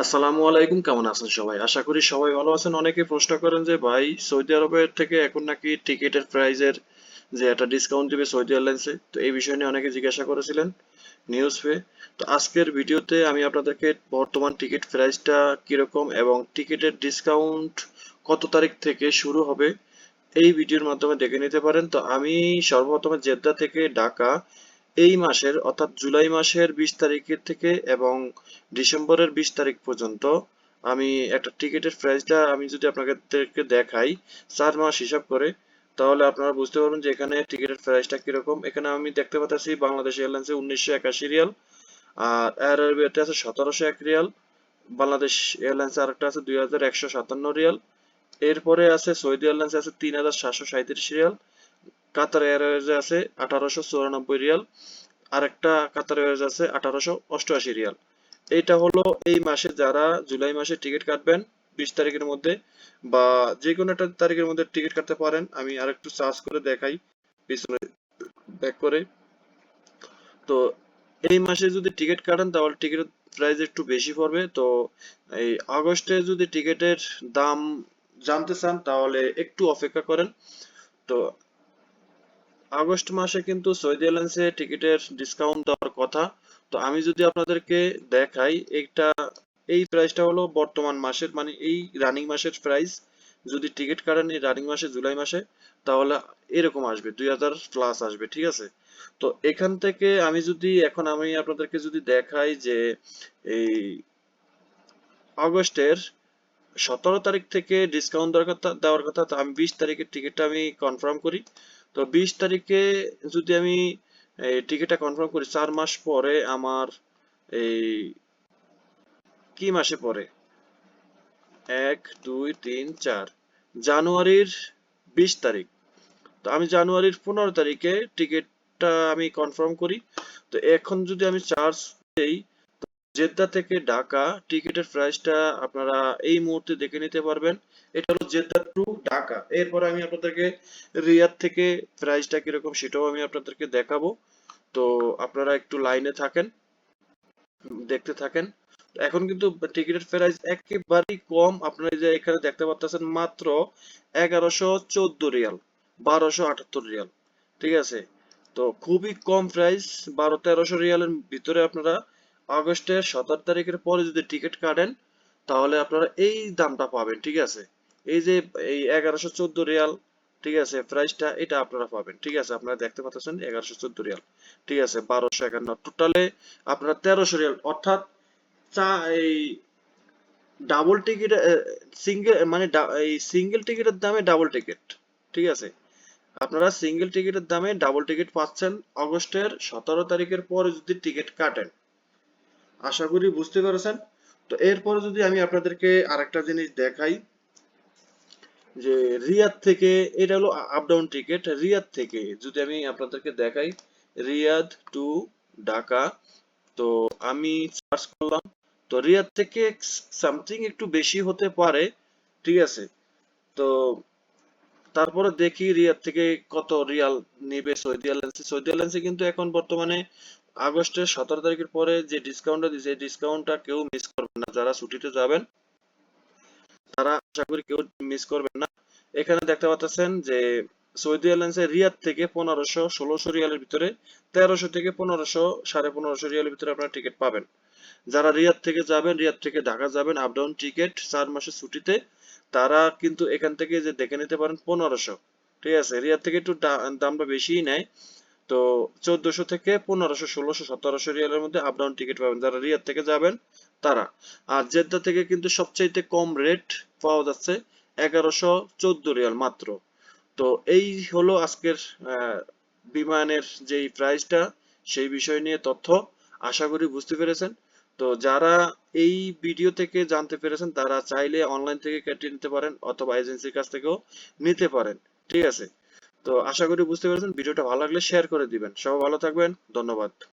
আসসালামু আলাইকুম, কেমন আছেন সবাই? আশা করি সবাই ভালো আছেন। অনেকে প্রশ্ন করেন যে, ভাই, সৌদি আরবের থেকে এখন নাকি টিকিটের প্রাইজের যে একটা ডিসকাউন্ট দিবে সৌদি এয়ারলাইন্সে? তো এই বিষয় নিয়ে অনেকে জিজ্ঞাসা করেছিলেন নিউজ পেয়ে তো আজকের ভিডিওতে আমি আপনাদেরকে বর্তমান টিকিট প্রাইসটা কীরকম এবং টিকিটের ডিসকাউন্ট কত তারিখ থেকে শুরু হবে, এই ভিডিওর মাধ্যমে দেখে নিতে পারেন। তো আমি সর্বপ্রথমে জেদ্দা থেকে ঢাকা এই মাসের, অর্থাৎ জুলাই মাসের বিশ তারিখের থেকে এবং ডিসেম্বরের বিশ তারিখ পর্যন্ত আমি একটা টিকিটের প্রাইসটা আমি যদি আপনাদেরকে দেখাই, চার মাস হিসাব করে, তাহলে আপনারা বুঝতে পারবেন যে এখানে টিকিটের প্রাইসটা কীরকম। এখানে আমি দেখতে পাচ্ছি বাংলাদেশ এয়ারলাইন্সে উনিশশো একাশি রিয়াল, আর এয়ার আরবিয়াতে আছে সতেরোশো এক রিয়াল, বাংলাদেশ এয়ারলাইন্সে আরেকটা আছে দুই হাজার একশো সাতান্ন রিয়াল, এরপরে আছে সৌদি এয়ারলাইন্সে আছে তিন হাজার সাতশো সাঁত্রিশ রিয়াল কাতার এয়ারওয়েজে আছে আঠারোশো চুরানব্বই রিয়াল, আরেকটা কাতার এয়ারওয়েজ আছে আঠারোশো অষ্টআশি রিয়াল। এইটা হলো এই মাসে যারা জুলাই মাসে টিকিট কাটবেন, বিশ তারিখের মধ্যে বা যে কোনো একটা তারিখের মধ্যে টিকিট কাটতে পারেন। আমি আরেকটু সার্চ করে দেখাই, পিছনে ব্যাক করে। তো এই মাসে যদি টিকিট কাটেন, তাহলে টিকিটের প্রাইস একটু বেশি পড়বে। তো এই আগস্টে যদি টিকিটের দাম জানতে চান, তাহলে একটু অপেক্ষা করেন। তো আগস্ট মাসে কিন্তু সৌদি এয়ারলাইন্সে টিকিটের ডিসকাউন্ট দেওয়ার কথা। তো আমি যদি আপনাদেরকে দেখাই এটা এই প্রাইসটা হলো বর্তমান মাসের মানে এই রানিং মাসের প্রাইস যদি টিকিট কাটেন এই রানিং মাসে, জুলাই মাসে, তাহলে এরকম আসবে, দুই হাজার প্লাস আসবে, ঠিক আছে? তো এখান থেকে আমি যদি, এখন আমি আপনাদেরকে যদি দেখাই যে এই আগস্টের সতেরো তারিখ থেকে ডিসকাউন্ট দেওয়ার কথা দেওয়ার কথা, তো আমি বিশ তারিখের টিকিটটা আমি কনফার্ম করি। তো বিশ তারিখে যদি আমি টিকিটটা কনফার্ম করি, চার মাস পরে আমার এই কি মাসে পরে এক, দুই, তিন, চার। জানুয়ারির বিশ তারিখ। তো আমি জানুয়ারির পনেরো তারিখে টিকিটটা আমি কনফার্ম করি। তো এখন যদি আমি চার্জ দেই জেদ্দা থেকে ঢাকা, টিকিটের প্রাইসটা আপনারা এই মুহূর্তে দেখে নিতে পারবেন। এটা হলো জেদ্দা টু ঢাকা। এরপর আমি আপনাদেরকে রিয়াদ থেকে প্রাইসটা কীরকম সেটাও আমি আপনাদেরকে দেখাবো। তো আপনারা একটু লাইনে থাকেন, দেখতে থাকেন। এখন কিন্তু টিকিটের প্রাইস একেবারেই কম। আপনারা যে এখানে দেখতে পাচ্ছেন মাত্র এগারোশো চোদ্দ রিয়াল, বারোশো আটাত্তর রিয়াল। ঠিক আছে? তো খুবই কম প্রাইস বারো তেরোশো রিয়ালের ভিতরে আপনারা আগস্টের সতেরো তারিখের পরে যদি টিকিট কাটেন, তাহলে আপনারা এই দামটা পাবেন, ঠিক আছে? এই যে এই এগারোশো চোদ্দ রিয়াল, ঠিক আছে প্রাইসটা এটা আপনারা পাবেন, ঠিক আছে? আপনারা দেখতে পাচ্ছেন এগারোশো চোদ্দ রিয়াল, ঠিক আছে? বারোশো একান্ন। টোটালে আপনারা তেরোশো রিয়াল, অর্থাৎ চা, এই ডাবল টিকিট সিঙ্গেল মানে এই সিঙ্গেল টিকিটের দামে ডাবল টিকিট ঠিক আছে? আপনারা সিঙ্গেল টিকিটের দামে ডাবল টিকিট পাচ্ছেন অগস্টের সতেরো তারিখের পরে যদি টিকিট কাটেন। আশা করি বুঝতে পেরেছেন। তো এরপরে যদি আমি আপনাদেরকে আরেকটা জিনিস দেখাই, যে রিয়াদ থেকে, এটা হলো আপ ডাউন টিকিট রিয়াদ থেকে যদি আমি আপনাদেরকে দেখাই, রিয়াদ টু ঢাকা, তো আমি সার্চ করলাম, তো রিয়াদ থেকে সামথিং একটু বেশি হতে পারে, ঠিক আছে? তো তারপরে দেখি রিয়াদ থেকে কত রিয়াল নেবে, সৌদি এয়ারলাইন্সে সৌদি এয়ারলাইন্সে কিন্তু এখন বর্তমানে আগস্টের সতেরো তারিখের পরে যে ডিসকাউন্টটা দিয়েছে, এই ডিসকাউন্টটা কেউ মিস করবেন না। যারা ছুটিতে যাবেন, তারা আশা করি কেউ মিস করবেন না। এখানে দেখতে পাচ্ছেন যে সৌদি এয়ারলাইন্সের রিয়াদ থেকে পনেরোশো ষোলোশো রিয়ালের ভিতরে তেরোশো থেকে পনেরোশো, সাড়ে পনেরোশো রিয়ালের ভিতরে আপনারা টিকিট পাবেন। যারা রিয়াদ থেকে যাবেন, রিয়াদ থেকে ঢাকা যাবেন আপ ডাউন টিকিট চার মাসের ছুটিতে, তারা কিন্তু এখান থেকে যে দেখে নিতে পারেন পনেরোশো। ঠিক আছে? রিয়াদ থেকে একটু দামটা বেশিই নেয়। তো চোদ্দশো থেকে পনেরোশো, ষোলোশো, সতেরোশো রিয়ালের মধ্যে আপ ডাউন টিকিট পাবেন। যারা রিয়াদ থেকে যাবেন, তারা। আর জেদ্দা থেকে কিন্তু সবচাইতে কম রেট পাওয়া যাচ্ছে এগারোশো চোদ্দ রিয়াল মাত্র। তো এই হলো আজকের বিমানের যেই প্রাইসটা সেই বিষয় নিয়ে তথ্য। আশা করি বুঝতে পেরেছেন। তো যারা এই ভিডিও থেকে জানতে পেরেছেন, তারা চাইলে অনলাইন থেকে কেটে নিতে পারেন অথবা এজেন্সির কাছ থেকেও নিতে পারেন। ঠিক আছে? তো আশা করি বুঝতে পেরেছেন। ভিডিওটা ভালো লাগলে শেয়ার করে দিবেন। সবাই ভালো থাকবেন। ধন্যবাদ।